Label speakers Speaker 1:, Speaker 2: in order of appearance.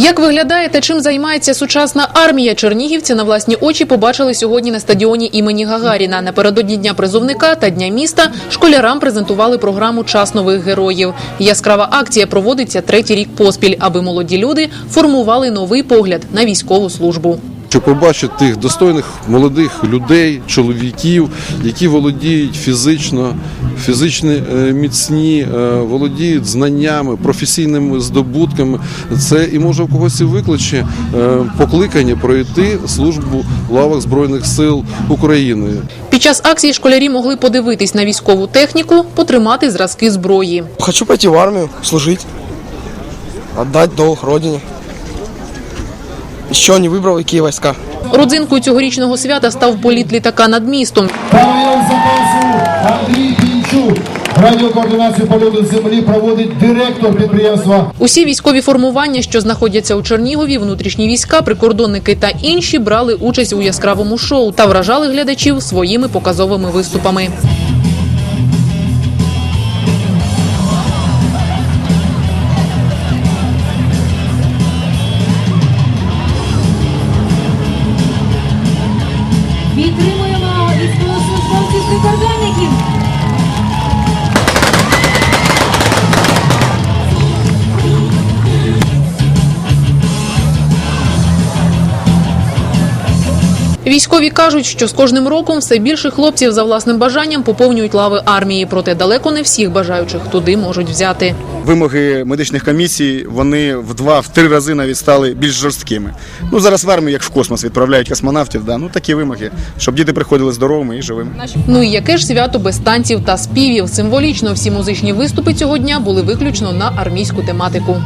Speaker 1: Як виглядає та чим займається сучасна армія? Чернігівці на власні очі побачили сьогодні на стадіоні імені Гагаріна. Напередодні дня призовника та дня міста школярам презентували програму Час нових героїв. Яскрава акція проводиться третій рік поспіль, аби молоді люди формували новий погляд на військову службу.
Speaker 2: Щоб побачити тих достойних молодих людей, чоловіків, які володіють фізично, фізично е, міцні, е, володіють знаннями, професійними здобутками. Це і може у когось і викличе е, покликання пройти службу в лавах збройних сил України.
Speaker 1: Під час акції школярі могли подивитись на військову техніку, потримати зразки зброї.
Speaker 3: Хочу пойти в армию, служить, отдать долг родине. Еще не выбрал, какие войска.
Speaker 1: Родзинкою цьогорічного свята став політ літака над містом.
Speaker 4: Андрій Пінчук. Радіокоординацію польоту землі проводить директор підприємства
Speaker 1: Усі військові формування, що знаходяться у Чернігові, внутрішні війська, прикордонники та інші брали участь у яскравому шоу та вражали глядачів своїми показовими виступами.
Speaker 5: Підтримуємо військовослужбовців прикордонників.
Speaker 1: Військові кажуть, що з кожним роком все більше хлопців за власним бажанням поповнюють лави армії, проте далеко не всіх бажаючих туди можуть взяти.
Speaker 6: Вимоги медичних комісій вони в два в три рази навіть стали більш жорсткими. Ну зараз в армію, як в космос, відправляють космонавтів. Да, ну такі вимоги, щоб діти приходили здоровими і живими.
Speaker 1: Ну і яке ж свято без танців та співів? Символічно всі музичні виступи цього дня були виключно на армійську тематику.